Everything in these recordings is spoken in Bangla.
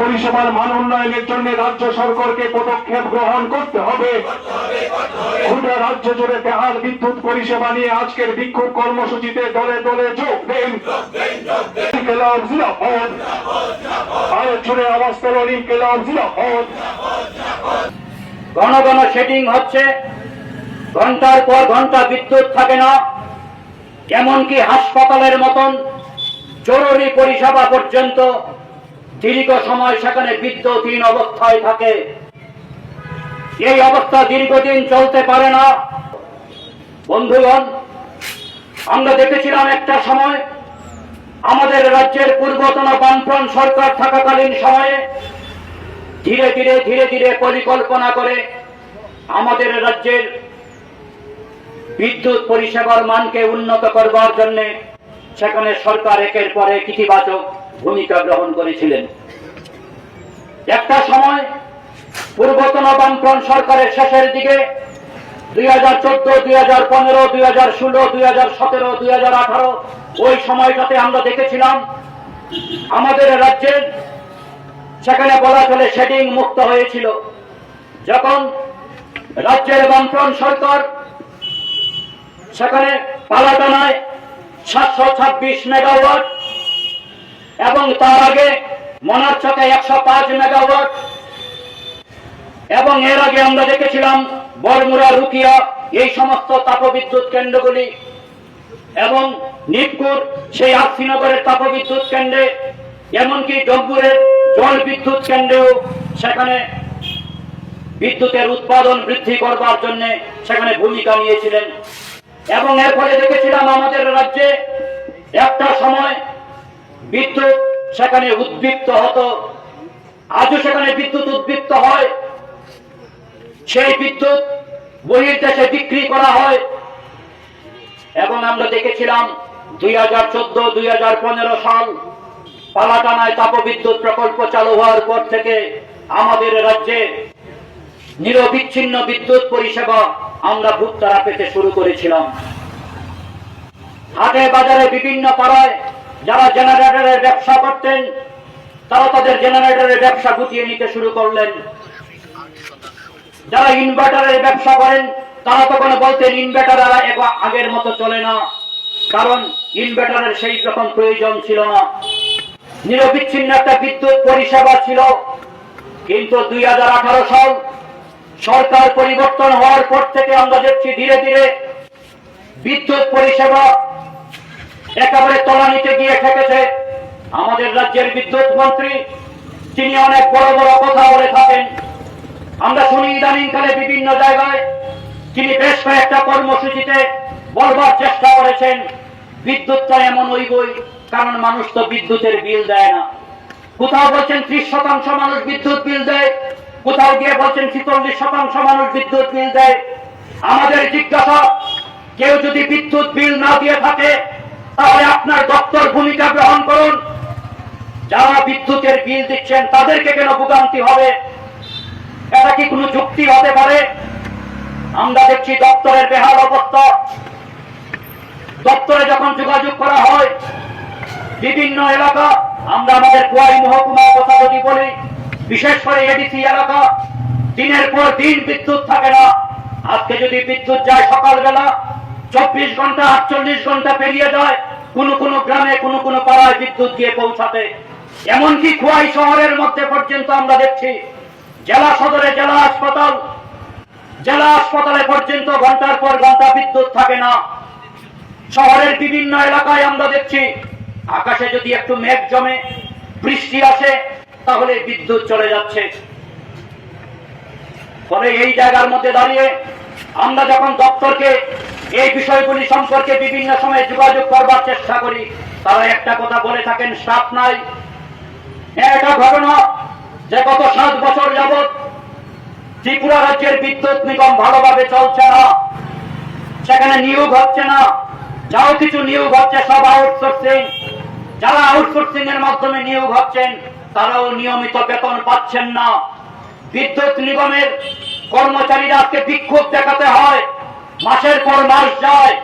পরিষেবার মান উন্নয়নের জন্য রাজ্য সরকারকে পদক্ষেপ গ্রহণ করতে হবে। গোটা রাজ্য জুড়ে বেহাল বিদ্যুৎ পরিষেবা নিয়ে আজকের বিক্ষোভ কর্মসূচিতে দলে দলে যোগ দেন। ভারত জুড়ে ইনকিলাব ঘন ঘন সেটিং হচ্ছে। ঘণ্টার পর ঘণ্টা বিদ্যুৎ থাকে না। এমনকি হাসপাতালের মতন জরুরি পরিষেবা পর্যন্ত দীর্ঘ সময় সেখানে বিদ্যুৎহীন অবস্থায় থাকে। এই অবস্থা দীর্ঘদিন চলতে পারে না। বন্ধুগণ, আমরা দেখেছিলাম একটা সময় আমাদের রাজ্যের পূর্বতন বামফ্রন্ট সরকার থাকাকালীন সময়ে ধীরে ধীরে ধীরে ধীরে পরিকল্পনা করে আমাদের রাজ্যের বিদ্যুৎ পরিষেবার মানকে উন্নত করবার জন্য সেখানে সরকার একের পরে ইতিবাচক ভূমিকা গ্রহণ করেছিলেন। একটা সময় পূর্বতন বামফ্রন্ট সরকারের শেষের দিকে দুই হাজার চোদ্দ, দুই হাজার পনেরো, দুই হাজার ষোলো, দুই হাজার সতেরো, দুই হাজার আঠারো, ওই সময়টাতে আমরা দেখেছিলাম, আমাদের রাজ্যের সেখানে বলা চলে শেডিং মুক্ত হয়েছিল। যখন রাজ্যের বামফ্রন্ট সরকার সেখানে পালাটানায় সাতশো ছাব্বিশ মেগাওয়াট এবং তার আগে মনার চকে একশো পাঁচ মেগাওয়াট। এবং এর আগে আমরা দেখেছিলাম বরমুরা রুকিয়া, এই সমস্ত তাপবিদ্যুৎ কেন্দ্রগুলি। এবং নিপকুর, সেই আশিনগরের তাপবিদ্যুৎ কেন্দ্রে, এমনকি ডম্বুরের জল বিদ্যুৎ কেন্দ্রেও সেখানে বিদ্যুতের উৎপাদন বৃদ্ধি করবার জন্য সেখানে ভূমিকা নিয়েছিলেন। এবং এর ফলে দেখেছিলাম আমাদের রাজ্যে একটা সময় বিদ্যুৎ সেখানে উদ্বৃত্ত হতো। আজও সেখানে বিদ্যুৎ উদ্বৃত্ত হয়। সেই বিদ্যুৎ বহির্দেশে বিক্রি করা হয়। এবং আমরা দেখেছিলাম দুই হাজার চোদ্দ, দুই হাজার পনেরো সাল পালাটানায় তাপবিদ্যুৎ প্রকল্প চালু হওয়ার পর থেকে আমাদের রাজ্যে নিরবিচ্ছিন্ন বিদ্যুৎ পরিষেবা আমরা ভুক্তারা পেতে শুরু করেছিলাম। হাটে বাজারে বিভিন্ন পাড়ায় যারা জেনারেটরের ব্যবসা করতেন, তারা তাদের জেনারেটরের ব্যবসা গুটিয়ে নিতে শুরু করলেন। যারা ইনভার্টারের ব্যবসা করেন, তারা তখন বলতেন, ইনভার্টার আগের মতো চলে না। কারণ ইনভার্টারের সেই রকম প্রয়োজন ছিল না। নিরবিচ্ছিন্ন একটা বিদ্যুৎ পরিষেবা ছিল। কিন্তু দুই হাজার আঠারো সাল সরকার পরিবর্তন হওয়ার পর থেকে আমরা দেখছি ধীরে ধীরে বিদ্যুৎ পরিষেবা একেবারে তলানিতে গিয়ে ঠেকেছে আমাদের রাজ্যের বিদ্যুৎ মন্ত্রী, তিনি অনেক বড় বড় কথা বলে থাকেন। আমরা শুনি ইদানিংকালে বিভিন্ন জায়গায় তিনি বেশ কয়েকটা কর্মসূচিতে বলবার চেষ্টা করেছেন, বিদ্যুৎটা এমন হইবই, কারণ মানুষ তো বিদ্যুতের বিল দেয় না। কোথাও বলছেন ত্রিশ শতাংশ মানুষ বিদ্যুৎ বিল দেয়, কোথাও গিয়ে বলছেন ছিচল্লিশ শতাংশ মানুষ বিদ্যুৎ বিল দেয়। আমাদের জিজ্ঞাসা, কেউ যদি বিদ্যুৎ বিল না দিয়ে থাকে তাহলে আপনার দপ্তর ভূমিকা গ্রহণ করুন। যারা বিদ্যুতের বিল দিচ্ছেন, তাদেরকে কেন ভোগান্তি হবে? এটা কি কোনো যুক্তি হতে পারে? আমরা দেখছি দপ্তরের বেহাল অবস্থা। দপ্তরে যখন যোগাযোগ করা হয়, বিভিন্ন এলাকা, আমরা আমাদের কুয়াই মহকুমার কথা যদি বলি, বিশেষ করে এডিসি এলাকা, দিনের পর দিন বিদ্যুৎ থাকে না। আজকে যদি বিদ্যুৎ যায় সকালবেলা চব্বিশ ঘণ্টা, আটচল্লিশ ঘণ্টা পেরিয়ে যায়, কোন কোন গ্রামে, কোন কোন পাড়ায় বিদ্যুৎ গিয়ে পৌঁছাতে। এমনকি খোয়াই শহরের মধ্যে পর্যন্ত আমরা দেখছি, জেলা সদরে জেলা হাসপাতাল, জেলা হাসপাতালে পর্যন্ত ঘণ্টার পর ঘণ্টা বিদ্যুৎ থাকে না। শহরের বিভিন্ন এলাকায় আমরা দেখছি, আকাশে যদি একটু মেঘ জমে, বৃষ্টি আসে, তাহলে বিদ্যুৎ চলে যাচ্ছে। ফলে এই জায়গার মধ্যে দাঁড়িয়ে আমরা যখন দপ্তরকে এই বিষয়গুলি সম্পর্কে বিভিন্ন সময় যোগাযোগ করবার চেষ্টা করি। তারা একটা কথা বলে থাকেন স্টাফ নাই। একটা ঘটনা যে গত সাত বছর যাবৎ ত্রিপুরা রাজ্যের বিদ্যুৎ নিগম ভালোভাবে চলছে না। সেখানে নিয়োগ হচ্ছে না। যাও কিছু নিয়োগ হচ্ছে, সব আউটসোর্সিং যারা আউটসোর্সিং এর মাধ্যমে নিয়োগ হচ্ছেন, তারাও নিয়মিত বেতন পাচ্ছেন না। বিদ্যুৎ নিগমের কর্মচারীরা আজকে বিক্ষোভ দেখাতে হয়। মাসের পর মাস যায়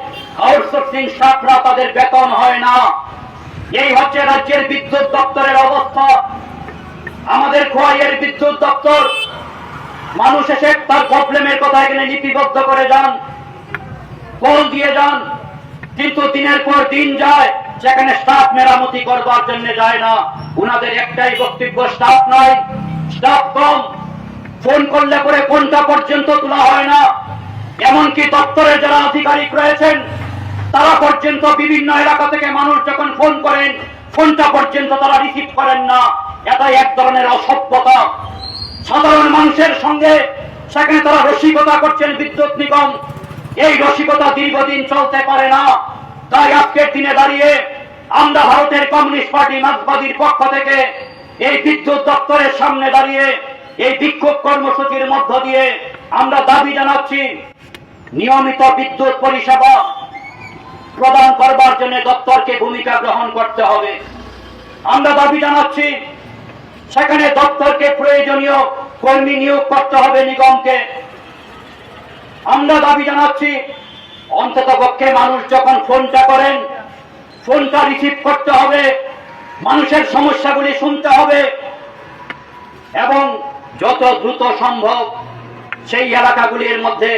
আউটসোর্সিং স্টাফরা তাদের বেতন হয় না। এই হচ্ছে রাজ্যের বিদ্যুৎ দপ্তরের অবস্থা। আমাদের খোয়াইয়ের বিদ্যুৎ দপ্তর, মানুষ এসে তার প্রবলেমের কথা এখানে লিপিবদ্ধ করে যান, কল দিয়ে যান, কিন্তু দিনের পর দিন যায় সেখানে স্টাফ মেরামতি করবার জন্য যায় না। উনাদের একটাই বক্তব্য স্টাফ নাই স্টাফ কম। ফোন করলে পরে কোনটা পর্যন্ত তোলা হয় না। এমনকি দপ্তরের যারা আধিকারিক রয়েছেন, তারা পর্যন্ত বিভিন্ন এলাকা থেকে মানুষ যখন ফোন করেন, ফোনটা পর্যন্ত তারা রিসিভ করেন না। এটাই এক ধরনের অসভ্যতা। সাধারণ মানুষের সঙ্গে সেখানে তারা রসিকতা করছেন বিদ্যুৎ নিগম। এই রসিকতা দীর্ঘদিন চলতে পারে না। তাই আজকের দিনে দাঁড়িয়ে আমরা ভারতের কমিউনিস্ট পার্টি মার্ক্সবাদীর পক্ষ থেকে এই বিদ্যুৎ দপ্তরের সামনে দাঁড়িয়ে এই বিক্ষোভ কর্মসূচির মধ্য দিয়ে আমরা দাবি জানাচ্ছি নিয়মিত বিদ্যুৎ পরিষেবা প্রদান করবার জন্য দপ্তরকে ভূমিকা গ্রহণ করতে হবে। আমরা দাবি জানাচ্ছি, সেখানে দপ্তরকে প্রয়োজনীয় কর্মী নিয়োগ করতে হবে নিগমকে। আমরা দাবি জানাচ্ছি, অন্তত পক্ষে মানুষ যখন ফোনটা করেন, ফোনটা রিসিভ করতে হবে, মানুষের সমস্যাগুলি শুনতে হবে এবং যত দ্রুত সম্ভব সেই এলাকাগুলির মধ্যে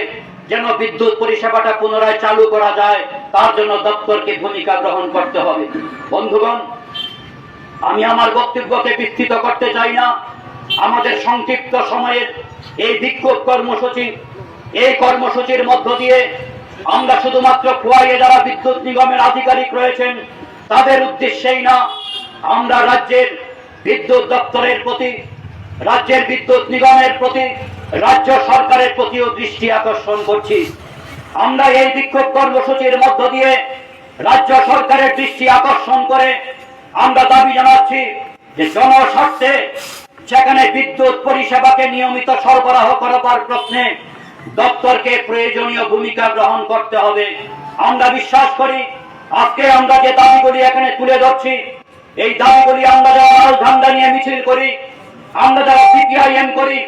যেন বিদ্যুৎ পরিষেবাটা পুনরায় চালু করা যায়, তার জন্য দপ্তরকে ভূমিকা গ্রহণ করতে হবে। বন্ধুগণ, আমি আমার বক্তব্যকে বিস্তৃত করতে চাই না। আমাদের সংক্ষিপ্ত সময়ের এই বিক্ষোভ কর্মসূচি, এই কর্মসূচির মধ্য দিয়ে আমরা শুধুমাত্র খোয়াইয়ে যারা বিদ্যুৎ নিগমের আধিকারিক রয়েছেন, তাদের উদ্দেশ্যেই না, আমরা রাজ্যের বিদ্যুৎ দপ্তরের প্রতি, রাজ্যের বিদ্যুৎ নিগমের প্রতি রাজ্য সরকারের প্রতিও দৃষ্টি আকর্ষণ করছি। আমরা এই বিক্ষোভ কর্মসূচির মধ্য দিয়ে রাজ্য সরকারের দৃষ্টি আকর্ষণ করে আমরা দাবি জানাচ্ছি যে জনস্বার্থে সেখানে বিদ্যুৎ পরিষেবাকে নিয়মিত সরবরাহ করবার প্রশ্নে দপ্তরকে প্রয়োজনীয় ভূমিকা গ্রহণ করতে হবে। আমরা বিশ্বাস করি, আজকে আমরা যে দাবিগুলি এখানে তুলে ধরছি, এই দাবিগুলি আমরা যারা ঝান্ডা নিয়ে মিছিল করি, আমরা যারা সিপিআইএম করি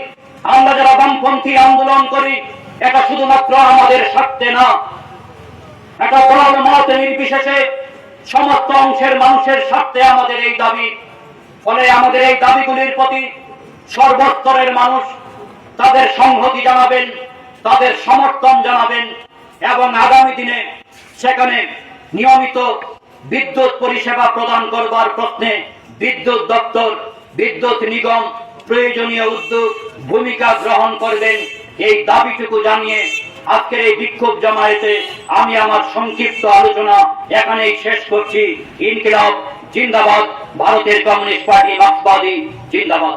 আমরা যারা বামপন্থী আন্দোলন করি, এটা শুধুমাত্র আমাদের স্বার্থে না। একটা দল মত নির্বিশেষে সমস্ত অংশের মানুষের স্বার্থে আমাদের এই দাবি। ফলে আমাদের এই দাবিগুলির প্রতি সর্বস্তরের মানুষ তাদের সংহতি জানাবেন, তাদের সমর্থন জানাবেন এবং আগামী দিনে সেখানে নিয়মিত বিদ্যুৎ পরিষেবা প্রদান করবার প্রশ্নে বিদ্যুৎ দপ্তর, বিদ্যুৎ নিগম, প্রয়োজনীয় উদ্যোগ ভূমিকা গ্রহণ করবেন, এই দাবিটুকু জানিয়ে আজকের এই বিক্ষোভ জমায়েতে আমি আমার সংক্ষিপ্ত আলোচনা এখানেই শেষ করছি। ইনকিলাব জিন্দাবাদ, ভারতের কমিউনিস্ট পার্টি মার্ক্সবাদী জিন্দাবাদ।